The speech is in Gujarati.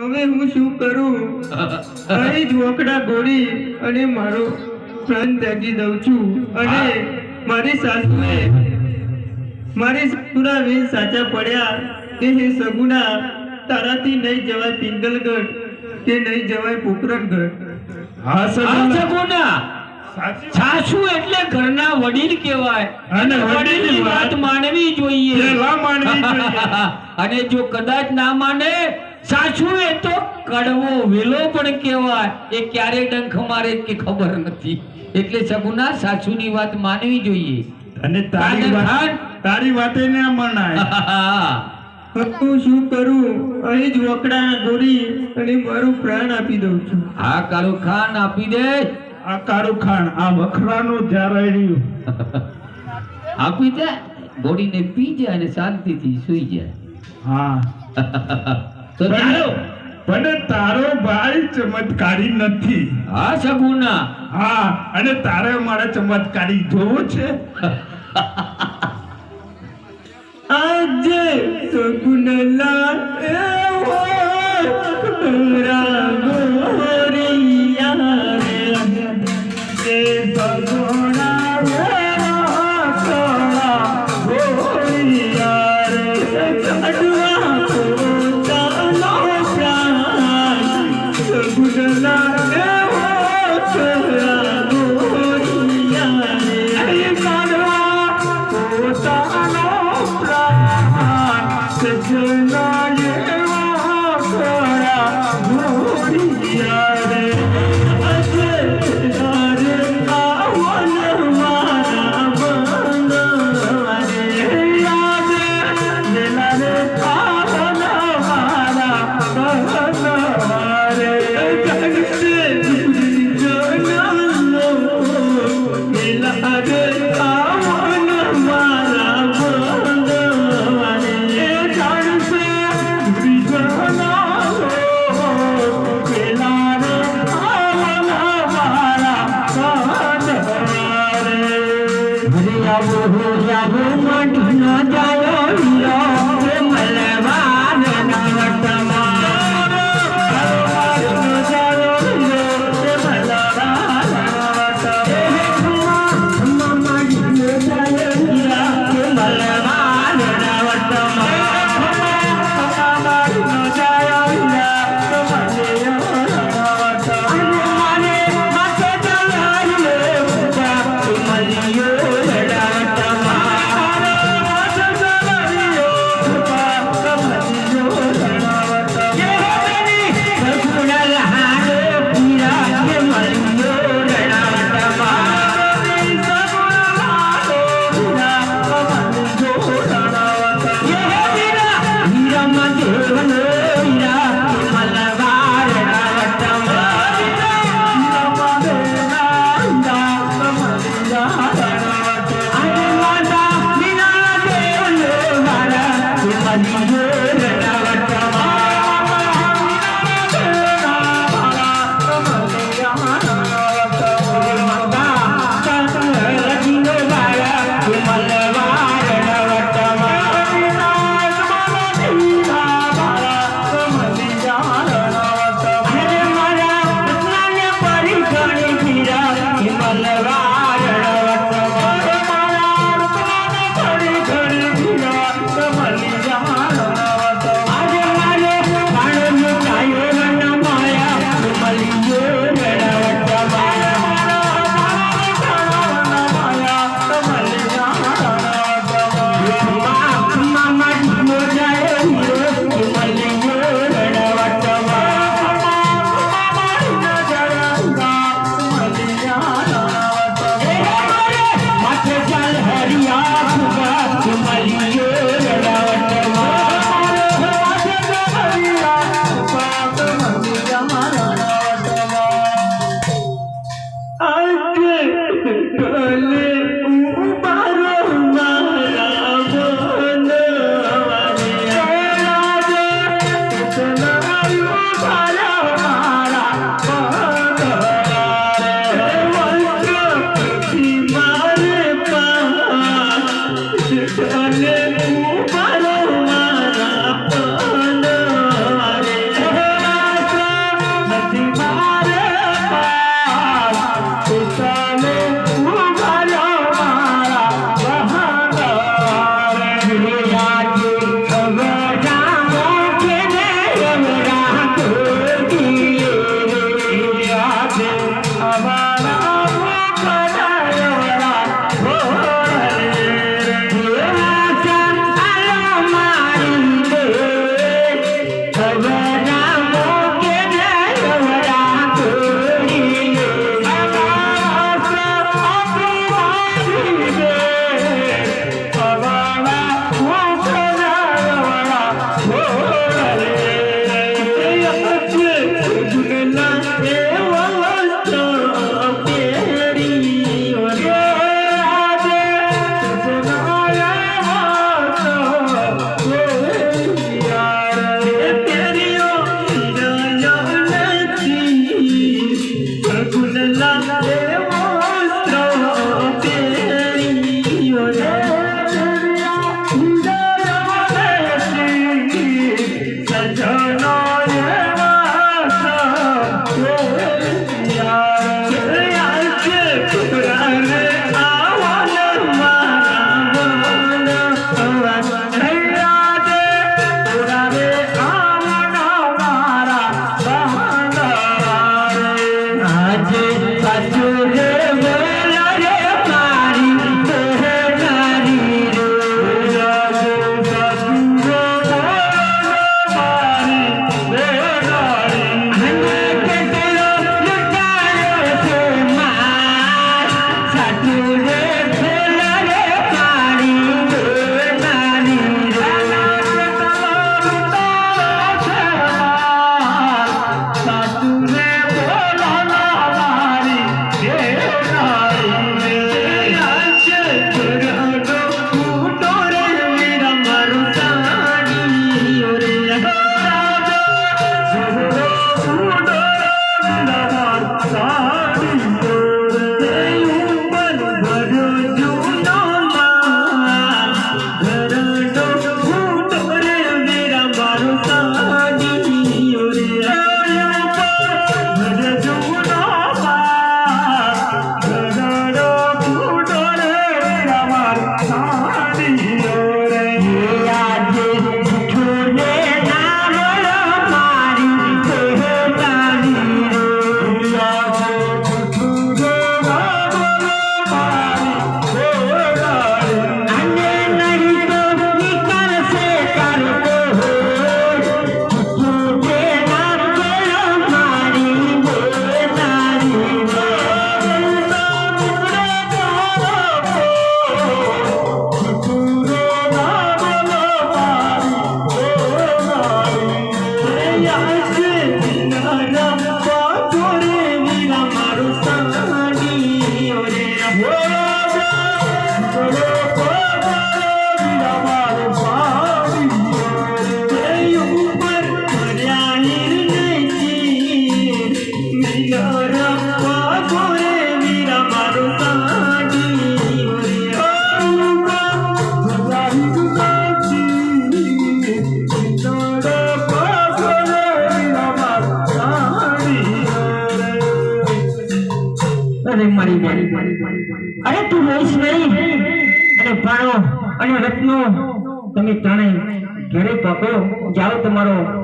હવે હું શું કરું? અહીં જ ગોળી અને મારો પ્રાણ ત્યાગી દઉં છું. અને મારી સાસુએ મારી સાસુના વેણ સાચા પડ્યા કે હે સગુના તારાથી નહીં જવાય પિંગલગઢ કે નહીં જવાય પોકરણગઢ હા સાસુ એટલે ઘરના વડીલ કહેવાય. અને વડીલની વાત. વાત માનવી જોઈએ. માનવી જોઈએ. અને જો કદાચ ના માને સાસુ એ તો કડવો વેલો પણ કહેવાય. એ ક્યારે ડંખ મારે કે ખબર નથી. એટલે સગુના સાસુની વાત માનવી જોઈએ. અને તારી વાત તારી વાતે ના મનાય હું શું કરું? અહીં જ વોકડા ગોળી અને મારું પ્રાણ આપી દઉં છું. હા કાળુ ખાન આપી દે. આ કાળુ ખાન આ વખરાનું જ્યારે રહ્યું આપી દે. ગોળીને પી જાય અને શાંતિથી સુઈ જાય. હા. પણ તારો ભાઈ ચમત્કારી નથી. હા સગુના હા અને તારે મારે ચમત્કારી જોવો છે? આજે સગુનલા એવો સજના એવા અને અને રત્નો તમે ત્રણેય ઘેરે પકો. જાઓ તમારો